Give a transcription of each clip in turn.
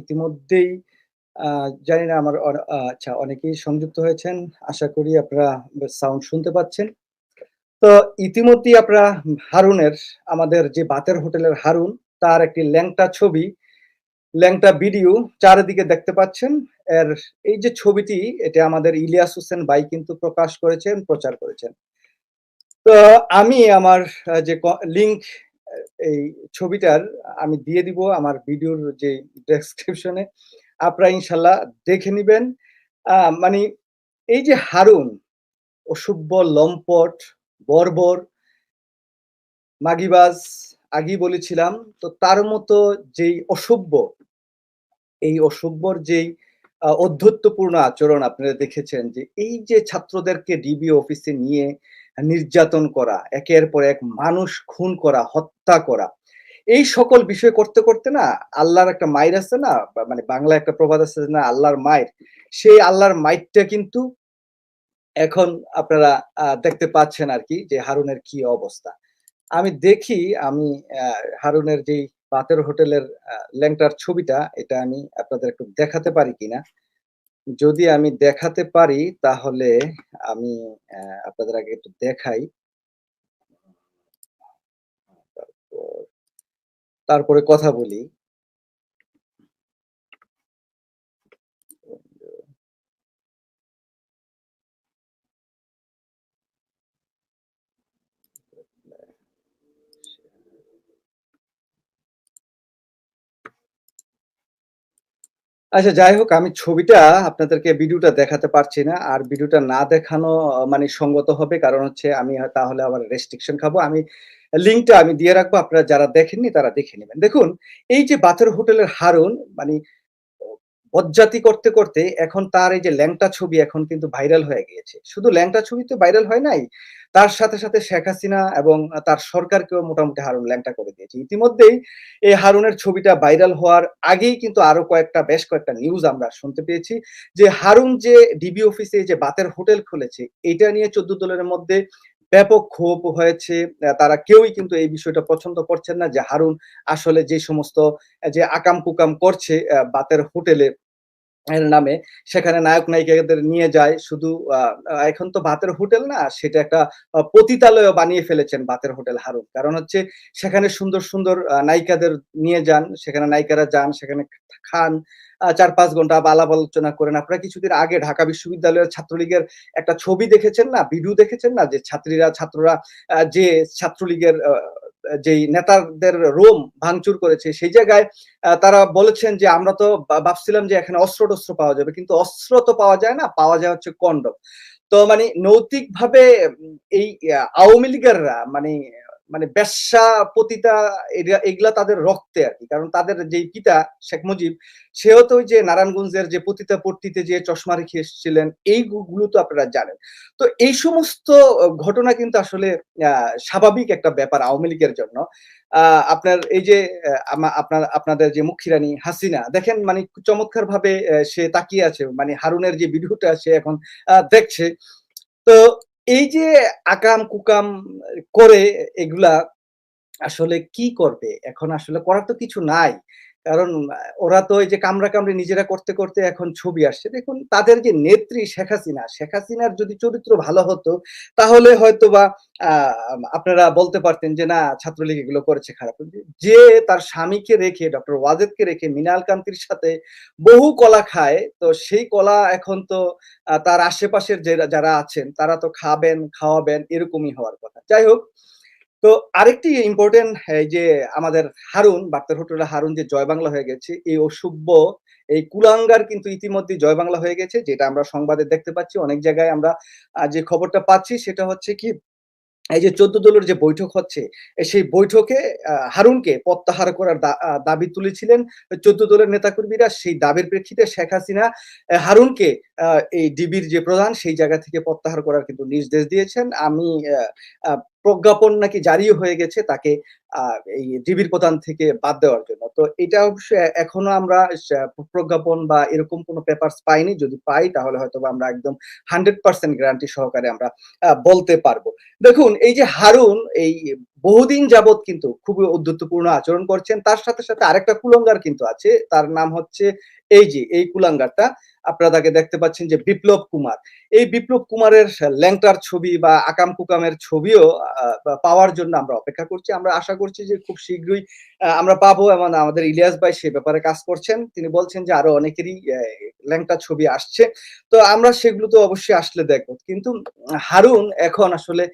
ইতিমধ্যেই জানি না আমার আচ্ছা অনেকেই সংযুক্ত হয়েছেন। আশা করি আপনারা সাউন্ড শুনতে পাচ্ছেন। তো ইতিমধ্যেই আপনারা হারুনের আমাদের যে বাতের হোটেলের হারুন, তার একটি ল্যাংটা ছবি, ল্যাংটা ভিডিও চারিদিকে দেখতে পাচ্ছেন। এর এই যে ছবিটি, এটা আমাদের ইলিয়াস হোসেন ভাই কিন্তু প্রকাশ করেছেন, প্রচার করেছেন। তো আমি আমার যে ক লিঙ্ক এ এই ছবিটার আমি দিয়ে দিব আমার ভিডিওর যে ডেসক্রিপশনে। আপনারা ইনশাআল্লাহ দেখে নিবেন। মানি এই যে হারুন, অসভ্য, লম্পট, বর্বর মাগিবাজ, আগেই বলেছিলাম। তো তার মতো যেই অসভ্য, এই অসভ্যর যেই অধ্যত্বপূর্ণ আচরণ আপনারা দেখেছেন যে, এই যে ছাত্রদেরকে ডিবি অফিসে নিয়ে নির্যাতন করা, একের পর এক মানুষ খুন করা, হত্যা করা। এই সকল বিষয় করতে, করতে না আল্লাহর একটা মায়ের আছে না? মানে বাংলায় একটা প্রবাদ আছে না আল্লাহর মাইর। সেই আল্লাহর মাইরটা কিন্তু এখন আপনারা দেখতে পাচ্ছেন আর কি যে হারুনের কি অবস্থা। আমি দেখি আমি হারুনের যেই বাতের হোটেলের ল্যাংটার ছবিটা, এটা আমি আপনাদের একটু দেখাতে পারি কিনা। যদি আমি দেখাতে পারি তাহলে আমি আপনাদের আগে একটু দেখাই। তারপরে কথা বলি। আচ্ছা যাই হোক, আমি ছবিটা আপনাদেরকে ভিডিওটা দেখাতে পারছি না। আর ভিডিওটা না দেখানো মানে সঙ্গত হবে। কারণ হচ্ছে আমি তাহলে আবার রেস্ট্রিকশন খাব। আমি লিঙ্কটা আমি দিয়ে রাখব। আপনারা যারা দেখেননি তারা দেখে নেবেন দেখুন, এই যে বাতের হোটেলের হারুন, মানি ও বজ্জাতি করতে, করতে এখন তার এই যে ল্যাংটা ছবি এখন কিন্তু ভাইরাল হয়ে গিয়েছে। শুধু ল্যাংটা ছবি তো ভাইরাল হয় নাই। তার সাথে, সাথে শেখ হাসিনা এবং তার সরকারকেও মোটামুটি হারুন ল্যাংটা করে দিয়েছে। ইতিমধ্যেই এই হারুনের ছবিটা ভাইরাল হওয়ার আগেই কিন্তু আরও কয়েকটা বেশ কয়েকটা নিউজ আমরা শুনতে পেয়েছি। যে হারুন যে ডিবি অফিসে যে বাতের হোটেল খুলেছে, এটা নিয়ে ১৪ দলের মধ্যে ব্যাপক ক্ষোভ হয়েছে। তারা কেউই কিন্তু এই বিষয়টা পছন্দ করছেন না যে হারুন আসলে যে সমস্ত যে আকাম-কুকাম করছে আ বাতের হোটেলে এর নামে, সেখানে নায়ক-নায়িকাদের নিয়ে যায়। শুধু এখন তো বাতের হোটেল না, সেটা একটা পতিতালয় বানিয়ে ফেলেছেন বাতের হোটেল হারুন। কারণ হচ্ছে সেখানে সুন্দর, সুন্দর নায়িকাদের নিয়ে যান। সেখানে নায়িকারা যান, সেখানে খান। চার ৪-৫ ঘণ্টা আলাপ আলোচনা করেন। আপনারা কিছুদিন আগে ঢাকা বিশ্ববিদ্যালয়ের ছাত্রলীগের একটা ছবি দেখেছেন না? ভিডিও দেখেছেন না? যে ছাত্রীরা, ছাত্ররা যে ছাত্রলীগের যেই নেতাদের রোম ভাঙচুর করেছে, সেই জায়গায় তারা বলেছেন যে, "আমরা তো ভাবছিলাম যে এখানে অস্ত্র-টস্ত্র পাওয়া যাবে। কিন্তু অস্ত্র তো পাওয়া যায় না, পাওয়া যায় হচ্ছে কন্ডম।" তো মানে নৈতিকভাবে এই আওয়ামী লীগাররা মানে মানে বেশ্যা, পতিতা এগুলা তাদের রক্তে আর কি কারণ তাদের যেই পিতা শেখ মুজিব, সেও তো যে নারায়ণগঞ্জের যে পতিতাপট্টিতে যে চশমা রেখে এসেছিলেন, এই গু গুলো তো আপনারা জানেন। তো এই সমস্ত ঘটনা কিন্তু আসলে স্বাভাবিক একটা ব্যাপার আওয়ামী লীগের জন্য। আপনার এই যে আপনার আপনাদের যে মুখী রানী হাসিনা, দেখেন মানি চমৎকারভাবে এ সে তাকিয়ে আছে। মানে হারুনের যে ভিডিওটা সে এখন দেখছে। তো এই যে আকাম-কুকাম করে এগুলা আসলে কি করবে? এখন আসলে করার তো কিছু নাই। কারণ ওরা তো এই যে কামড়াকামড়ি নিজেরা করতে, করতে এখন ছবি আসছে। দেখুন তাদের যে নেত্রী শেখ হাসিনা, শেখ হাসিনার যদি চরিত্র ভালো হতো, তাহলে হয়তোবা আ আপনারা বলতে পারতেন যে, "না ছাত্রলীগ এগুলো করেছে খারাপ।" যে তার স্বামীকে রেখে, ডক্টর ওয়াজেদকে রেখে মৃণাল কান্তির সাথে বহু কলা খায়, তো সেই কলা এখন তো তার আশেপাশের যারা আছেন, তারা তো খাবেন, খাওয়াবেন, এরকমই হওয়ার কথা। যাই হোক, তো আরেকটি ইম্পোর্টেন্ট এই যে আমাদের হারুন, বাতের হোটেলের হারুন যে জয় বাংলা হয়ে গেছে, এই অসভ্য, এই কুলাঙ্গার কিন্তু ইতিমধ্যে জয় বাংলা হয়ে গেছে। যেটা আমরা সংবাদে দেখতে পাচ্ছি। অনেক জায়গায় আমরা যে খবরটা পাচ্ছি সেটা হচ্ছে কি এই যে ১৪ দলের যে বৈঠক হচ্ছে, সেই বৈঠকে হারুনকে প্রত্যাহার করার দাবি তুলেছিলেন ১৪ দলের নেতাকর্মীরা। সেই দাবির প্রেক্ষিতে শেখ হাসিনা হারুনকে এই ডিবির যে প্রধান, সেই জায়গা থেকে প্রত্যাহার করার কিন্তু নির্দেশ দিয়েছেন। আমি প্রজ্ঞাপন নাকি জারি হয়ে গেছে তাকে এই ডিবির প্রধান থেকে বাদ দেওয়ার জন্য। তো এটা অবশ্য এখনও আমরা প্রজ্ঞাপন বা এরকম কোনো পেপার পাইনি। যদি পাই তাহলে হয়তোবা আমরা একদম 100% গ্যারান্টি সহকারে আমরা বলতে পারব দেখুন এই যে হারুন এই বহুদিন যাবৎ কিন্তু খুবই উদ্ধত্যপূর্ণ আচরণ করছেন। তার সাথে, সাথে আরেকটা কুলঙ্গার কিন্তু আছে। তার নাম হচ্ছে এই যে এই কুলাঙ্গারটা। আপনারা তাকে দেখতে পাচ্ছেন যে বিপ্লব কুমার। এই বিপ্লব কুমারের ল্যাংটার ছবি বা আকাম কুকামের ছবিও পাওয়ার জন্য আমরা অপেক্ষা করছি। আমরা আশা করছি যে খুব শীঘ্রই আমরা পাবো এবং আমাদের ইলিয়াস ভাই সে ব্যাপারে কাজ করছেন। তিনি বলছেন যে আরও অনেকেরই অ্যা ল্যাংটা ছবি আসছে। তো আমরা সেগুলো তো অবশ্যই আসলে দেখব। কিন্তু হারুন এখন আসলে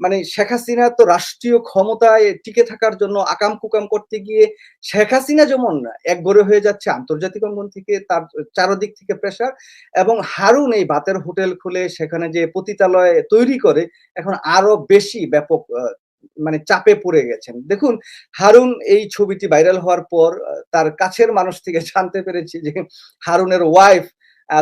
মানে শেখ হাসিনা তো রাষ্ট্রীয় ক্ষমতায় টিকে থাকার জন্য আকাম কুকাম করতে গিয়ে শেখ হাসিনা যেমন একগরে হয়ে যাচ্ছে আন্তর্জাতিক অঙ্গন থেকে তার চারদিক থেকে প্রেশার এবং হারুন এই বাতের হোটেল খুলে সেখানে যে পতিতালয় তৈরি করে এখন আরও বেশি ব্যাপক মানে চাপে পড়ে গেছেন। দেখুন, হারুন এই ছবিটি ভাইরাল হওয়ার পর তার কাছের মানুষ থেকে জানতে পেরেছি যে হারুনের ওয়াইফ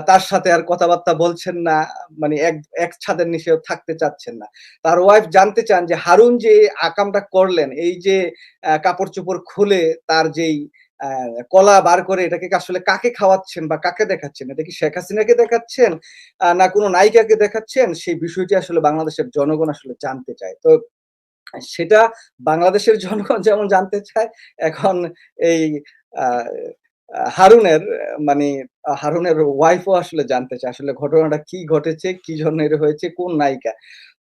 তার সাথে আর কথাবার্তা বলছেন না। মানে এক এক ছাদের নিচেও থাকতে চাচ্ছেন না। তার ওয়াইফ জানতে চান যে হারুন যে আকামটা করলেন, এই যে আ কাপড়-চোপড় খুলে তার যেই কলা বার করে এটাকে আসলে কাকে খাওয়াচ্ছেন বা কাকে দেখাচ্ছেন? এটা কি শেখ হাসিনাকে দেখাচ্ছেন? না কোনো নায়িকাকে দেখাচ্ছেন? সেই বিষয়টি আসলে বাংলাদেশের জনগণ আসলে জানতে চায়। তো সেটা বাংলাদেশের জনগণ যেমন জানতে চায়, এখন এই আ আ হারুনের মানে হারুনের ওয়াইফও আসলে জানতে চায়। আসলে ঘটনাটা কি ঘটেছে? কি জন্য হয়েছে? কোন নায়িকা?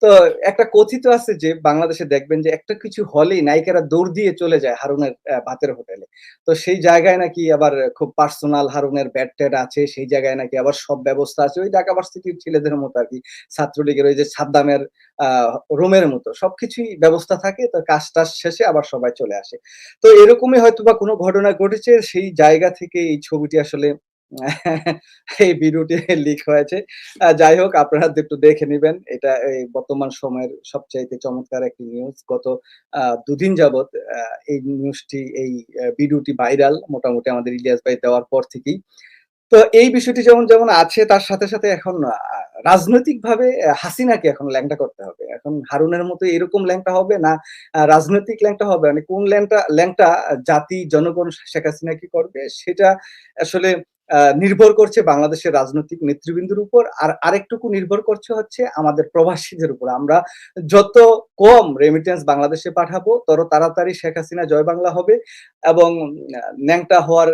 তো একটা কথিত আছে যে বাংলাদেশে দেখবেন যে একটা কিছু হলেই নায়িকারা দৌড় দিয়ে চলে যায় হারুনের ভাতের হোটেলে। তো সেই জায়গায় নাকি আবার খুব পার্সোনাল হারুনের বেড-টেড আছে। সেই জায়গায় নাকি আবার সব ব্যবস্থা আছে। ওই ঢাকা ভার্সিটির ছেলেদের মতো আরকি। ছাত্রলীগের ওই যে সাদ্দামের রুমের মতো। সবকিছুই ব্যবস্থা থাকে। তো কাজ-টাজ শেষে আবার সবাই চলে আসে। তো এরকমই হয়তোবা কোনো ঘটনা ঘটেছে। সেই জায়গা থেকে এই ছবিটি আসলে এই ভিডিওটি লিক হয়েছে। যাই হোক আপনারা একটু দেখে নেবেন এটা এই বর্তমান সময়ের সবচাইতে চমৎকার একটি নিউজ। গত দুদিন যাবৎ এই নিউজটি এই ভিডিওটি ভাইরাল মোটামুটি আমাদের ইলিয়াস ভাই দেওয়ার পর থেকেই। তো এই বিষয়টি যেমন, যেমন আছে তার সাথে, সাথে এখন রাজনৈতিকভাবে হাসিনাকে এখন ল্যাংটা করতে হবে। এখন হারুনের মতো এরকম ল্যাংটা হবে না রাজনৈতিক ল্যাংটা হবে। মানে কোন ল্যাংটা ল্যাংটা জাতি জনগণ শেখ হাসিনা কি করবে সেটা আসলে নির্ভর করছে বাংলাদেশের রাজনৈতিক নেতৃবৃন্দের উপর। আর আরেকটুকু নির্ভর করছে হচ্ছে আমাদের প্রবাসীদের উপর। আমরা যত কম রেমিটেন্স বাংলাদেশে পাঠাবো, তত তাড়াতাড়ি শেখ হাসিনা জয় বাংলা হবে এবং ন্যাংটা হওয়ার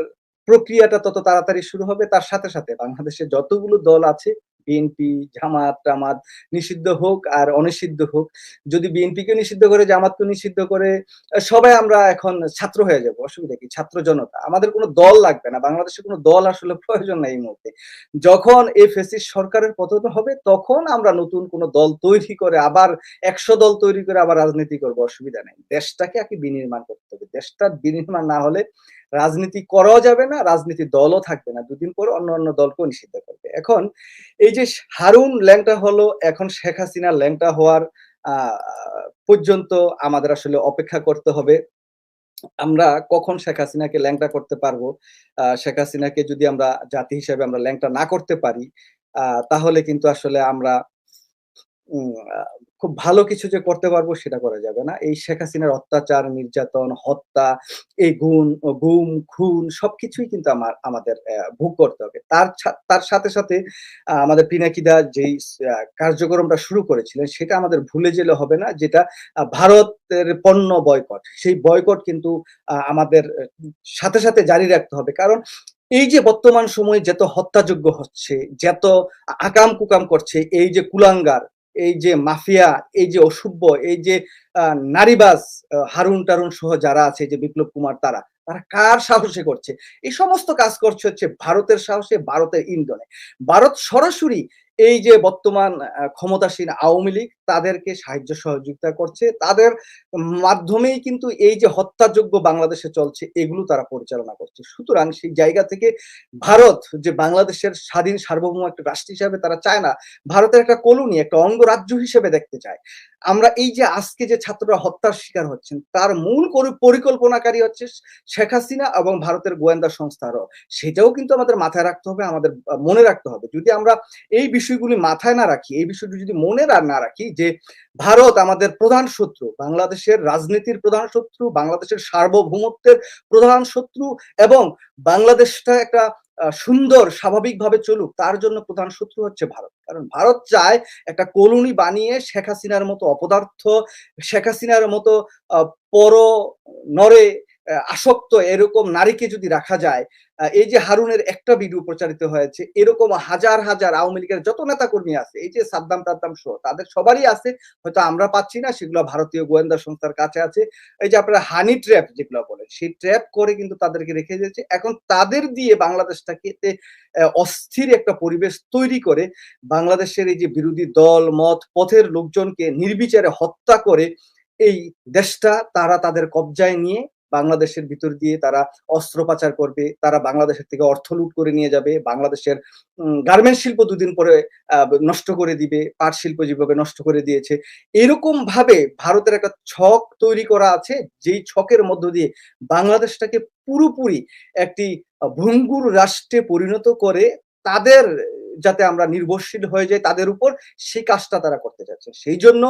প্রক্রিয়াটা তত তাড়াতাড়ি শুরু হবে। তার সাথে, সাথে বাংলাদেশে যতগুলো দল আছে বিএনপি, জামাত-টামাত নিষিদ্ধ হোক আর অনিষিদ্ধ হোক। যদি বিএনপিকে নিষিদ্ধ করে, জামাতকে নিষিদ্ধ করে সবাই আমরা এখন ছাত্র হয়ে যাব। অসুবিধা কি? ছাত্র জনতা। আমাদের কোনো দল লাগবে না। বাংলাদেশে কোনো দল আসলে প্রয়োজন নাই এই মুহূর্তে। যখন এই ফ্যাসিস্ট সরকারের পতন হবে তখন আমরা নতুন কোনো দল তৈরি করে আবার ১০০ দল তৈরি করে আবার রাজনীতি করব অসুবিধা নাই। দেশটাকে আগে বিনির্মাণ করতে হবে। দেশটা বিনির্মাণ না হলে রাজনীতি করাও যাবে না, রাজনীতির দলও থাকবে না। দুদিন পরে অন্য, অন্য দলকেও নিষিদ্ধ করবে। এখন এই যে হারুন ল্যাংটা হলো, এখন শেখ হাসিনা ল্যাংটা হওয়ার পর্যন্ত আমাদের আসলে অপেক্ষা করতে হবে। আমরা কখন শেখ হাসিনাকে ল্যাংটা করতে পারব? শেখ হাসিনাকে যদি আমরা জাতি হিসেবে আমরা ল্যাংটা না করতে পারি, তাহলে কিন্তু আসলে আমরা খুব ভালো কিছু যে করতে পারব সেটা করা যাবে না। এই শেখ হাসিনার অত্যাচার, নির্যাতন, হত্যা, এই গুণ গুম, খুন সবকিছুই কিন্তু আমার আমাদের ভোগ করতে হবে। তার তার সাথে, সাথে আমাদের পিনাকিদা যেই কার্যক্রমটা শুরু করেছিলেন সেটা আমাদের ভুলে গেলে হবে না। যেটা ভারতের পণ্য বয়কট। সেই বয়কট কিন্তু আমাদের সাথে, সাথে জারি রাখতে হবে। কারণ এই যে বর্তমান সময়ে যত হত্যাযোগ্য হচ্ছে, যত আকাম-কুকাম করছে, এই যে কুলাঙ্গার, এই যে মাফিয়া, এই যে অসভ্য, এই যে নারীবাজ আ হারুন-টারুন সহ যারা আছে যে বিপ্লব কুমার তারা, তারা কার সাহসে করছে? এই সমস্ত কাজ করছে হচ্ছে ভারতের সাহসে, ভারতের ইন্ধনে। ভারত সরাসরি এই যে বর্তমান ক্ষমতাসীন আওয়ামী লীগ তাদেরকে সাহায্য সহযোগিতা করছে। তাদের মাধ্যমেই কিন্তু এই যে হত্যাযোগ্য বাংলাদেশে চলছে এগুলো তারা পরিচালনা করছে। সুতরাং সেই জায়গা থেকে ভারত যে বাংলাদেশের স্বাধীন সার্বভৌম একটা রাষ্ট্র হিসাবে তারা চায় না। ভারতের একটা কলোনি, একটা অঙ্গরাজ্য হিসেবে দেখতে চায়। আমরা এই যে আজকে যে ছাত্ররা হত্যার শিকার হচ্ছেন তার মূল পরিকল্পনাকারী হচ্ছে শেখ হাসিনা এবং ভারতের গোয়েন্দা সংস্থারও। সেটাও কিন্তু আমাদের মাথায় রাখতে হবে, আমাদের মনে রাখতে হবে। যদি আমরা এই বিষয়গুলি মাথায় না রাখি, এই বিষয়টি যদি মনে না রাখি যে ভারত আমাদের প্রধান শত্রু, বাংলাদেশের রাজনীতির প্রধান শত্রু, বাংলাদেশের সার্বভৌমত্বের প্রধান শত্রু এবং বাংলাদেশটা একটা সুন্দর স্বাভাবিকভাবে চলুক, তার জন্য প্রধান শত্রু হচ্ছে ভারত। কারণ ভারত চায় একটা কলোনি বানিয়ে শেখ হাসিনার মতো অপদার্থ, শেখ হাসিনার মতো পর নরে আসক্ত এরকম নারীকে যদি রাখা যায় এই যে হারুনের একটা ভিডিও প্রচারিত হয়েছে, এরকম হাজার হাজার আওয়ামী লীগের যত নেতা কর্মী আছে, এই যে সাদ্দাম টাদ্দাম সহ, তাদের সবারই আছে, হয়তো আমরা পাচ্ছি না, সেগুলো ভারতীয় গোয়েন্দা সংস্থার কাছে আছে। এই যে আপনারা হানি ট্র্যাপ যেগুলো বলেন সেই ট্র্যাপ করে কিন্তু তাদেরকে রেখে দিয়েছে। এখন তাদের দিয়ে বাংলাদেশটাকে অস্থির একটা পরিবেশ তৈরি করে, বাংলাদেশের এই যে বিরোধী দল, মত, পথের লোকজনকে নির্বিচারে হত্যা করে, এই দেশটা তারা তাদের কবজায় নিয়ে বাংলাদেশের ভিতর দিয়ে তারা অস্ত্র পাচার করবে, তারা বাংলাদেশের থেকে অর্থ লুট করে নিয়ে যাবে, বাংলাদেশের গার্মেন্ট শিল্প দুদিন পরে নষ্ট করে দিবে, পাট শিল্প যেভাবে নষ্ট করে দিয়েছে। এরকম ভাবে ভারতের একটা ছক তৈরি করা আছে, যেই ছকের মধ্য দিয়ে বাংলাদেশটাকে পুরোপুরি একটি ভঙ্গুর রাষ্ট্রে পরিণত করে তাদের যাতে আমরা নির্ভরশীল হয়ে যাই, তাদের উপর সেই কাজটা তারা করতে যাচ্ছে। সেই জন্য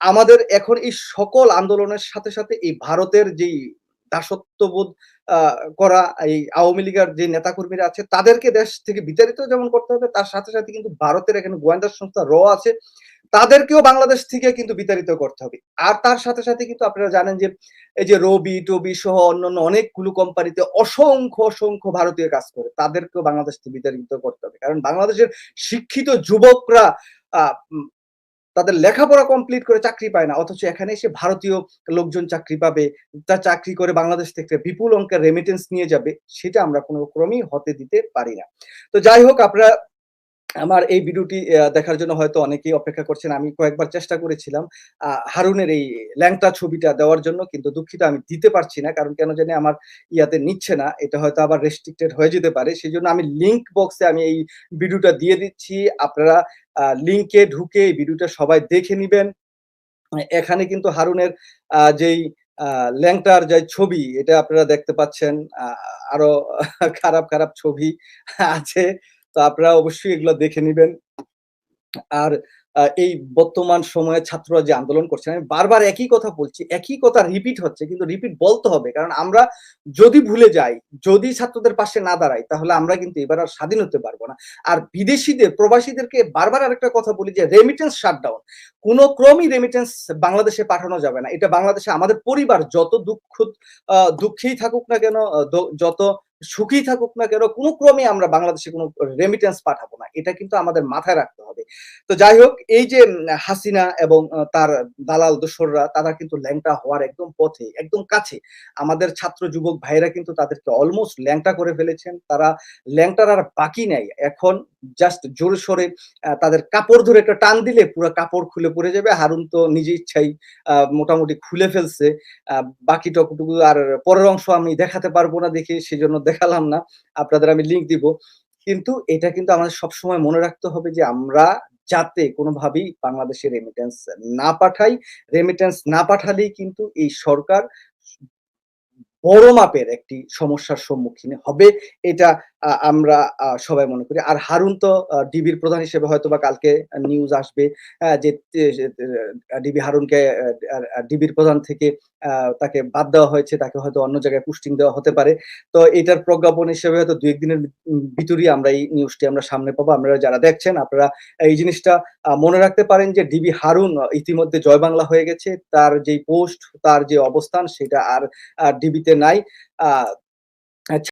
আমাদের এখন এই সকল আন্দোলনের সাথে সাথে এই ভারতের যেই দাসত্ববোধ করা এই আওয়ামী লীগের যে নেতাকর্মীরা আছে, তাদেরকে দেশ থেকে বিতাড়িত যেমন করতে হবে, তার সাথে সাথে কিন্তু ভারতের এখানে গোয়েন্দা সংস্থা র আছে, তাদেরকেও বাংলাদেশ থেকে কিন্তু বিতাড়িত করতে হবে। আর তার সাথে সাথে কিন্তু আপনারা জানেন যে, এই যে রবি, টবি সহ অন্যান্য অনেকগুলো কোম্পানিতে অসংখ্য অসংখ্য ভারতীয় কাজ করে, তাদেরকেও বাংলাদেশ থেকে বিতাড়িত করতে হবে। কারণ বাংলাদেশের শিক্ষিত যুবকরা তাদের লেখাপড়া কমপ্লিট করে চাকরি পায় না। অথচ এখানে এসে ভারতীয় লোকজন চাকরি পাবে তা চাকরি করে বাংলাদেশ থেকে বিপুল অঙ্কের রেমিটেন্স নিয়ে যাবে, সেটা আমরা কোনো ক্রমেই হতে দিতে পারি না। তো যাই হোক, আপনারা আমার এই ভিডিওটি দেখার জন্য হয়তো অনেকেই অপেক্ষা করছেন। আমি কয়েকবার চেষ্টা করেছিলাম হারুনের এই ল্যাংটা ছবিটা দেওয়ার জন্য, কিন্তু দুঃখিত আমি দিতে পারছি না, কারণ কেন জানি আমার ইয়াতে নিচ্ছে না। এটা হয়তো আবার রেস্ট্রিক্টেড হয়ে যেতে পারে। সেই জন্য আমি লিঙ্ক বক্সে আমি এই ভিডিওটা দিয়ে দিচ্ছি। আপনারা লিঙ্কে ঢুকে এই ভিডিওটা সবাই দেখে নিবেন। এখানে কিন্তু হারুনের যেই ল্যাংটার যে ছবি, এটা আপনারা দেখতে পাচ্ছেন আরও খারাপ খারাপ ছবি আছে। তো আপনারা অবশ্যই এগুলো দেখে নিবেন। আর এই বর্তমান সময়ে ছাত্ররা যে আন্দোলন করছে আমি বারবার একই কথা বলছি, একই কথা রিপিট হচ্ছে, কিন্তু রিপিট বলতে হবে, কারণ আমরা যদি ভুলে যাই, যদি ছাত্রদের পাশে না দাঁড়াই, তাহলে আমরা কিন্তু এবার আর স্বাধীন হতে পারব না। আর বিদেশিদের, প্রবাসীদেরকে বারবার আরেকটা কথা বলি যে রেমিটেন্স শাটডাউন কোন ক্রমই রেমিটেন্স বাংলাদেশে পাঠানো যাবে না। এটা বাংলাদেশে আমাদের পরিবার যত দুঃখ দুঃখেই থাকুক না কেন যত সুখী থাকুক না কেন, কোনো ক্রমে আমরা বাংলাদেশে কোনো রেমিটেন্স পাঠাবো না। এটা কিন্তু আমাদের মাথায় রাখতে হবে। তো যাই হোক, এই যে হাসিনা এবং তার দালাল দোসররা, তারা কিন্তু ল্যাংটা হওয়ার একদম পথে, একদম কাছে। আমাদের ছাত্র যুবক ভাইরা কিন্তু তাদেরকে অলমোস্ট ল্যাংটা করে ফেলেছেন। তারা ল্যাংটার আর বাকি নেই। এখন জাস্ট জোরে সরে তাদের কাপড় ধরে একটা টান দিলে পুরো কাপড় খুলে পড়ে যাবে। হারুন তো নিজে ইচ্ছাই মোটামুটি খুলে ফেলছে। বাকি টকটুকু আর পরের অংশ আমি দেখাতে পারব না দেখে, সেজন্য দেখালাম না। আপনাদের আমি লিঙ্ক দিব। কিন্তু এটা কিন্তু আমাদের সবসময় মনে রাখতে হবে যে আমরা যাতে কোনোভাবেই বাংলাদেশে রেমিটেন্স না পাঠাই। রেমিটেন্স না পাঠালেই কিন্তু এই সরকার বড় মাপের একটি সমস্যার সম্মুখীন হবে। এটা আমরা সবাই মনে করি। আর হারুন তো ডিবির প্রধান হিসেবে হয়তো বা কালকে নিউজ আসবে যে ডিবি হারুনকে ডিবির প্রধান থেকে তাকে বাদ দেওয়া হয়েছে, তাকে হয়তো অন্য জায়গায় পুস্টিং দেওয়া হতে পারে। তো এটার প্রজ্ঞাপন হিসেবে হয়তো দু একদিনের ভিতরই আমরা এই নিউজটি আমরা সামনে পাবো। আপনারা যারা দেখছেন, আপনারা এই জিনিসটা মনে রাখতে পারেন যে, ডিবি হারুন ইতিমধ্যে জয় বাংলা হয়ে গেছে। তার যে পোস্ট তার যে অবস্থান, সেটা আর ডিবিতে নাই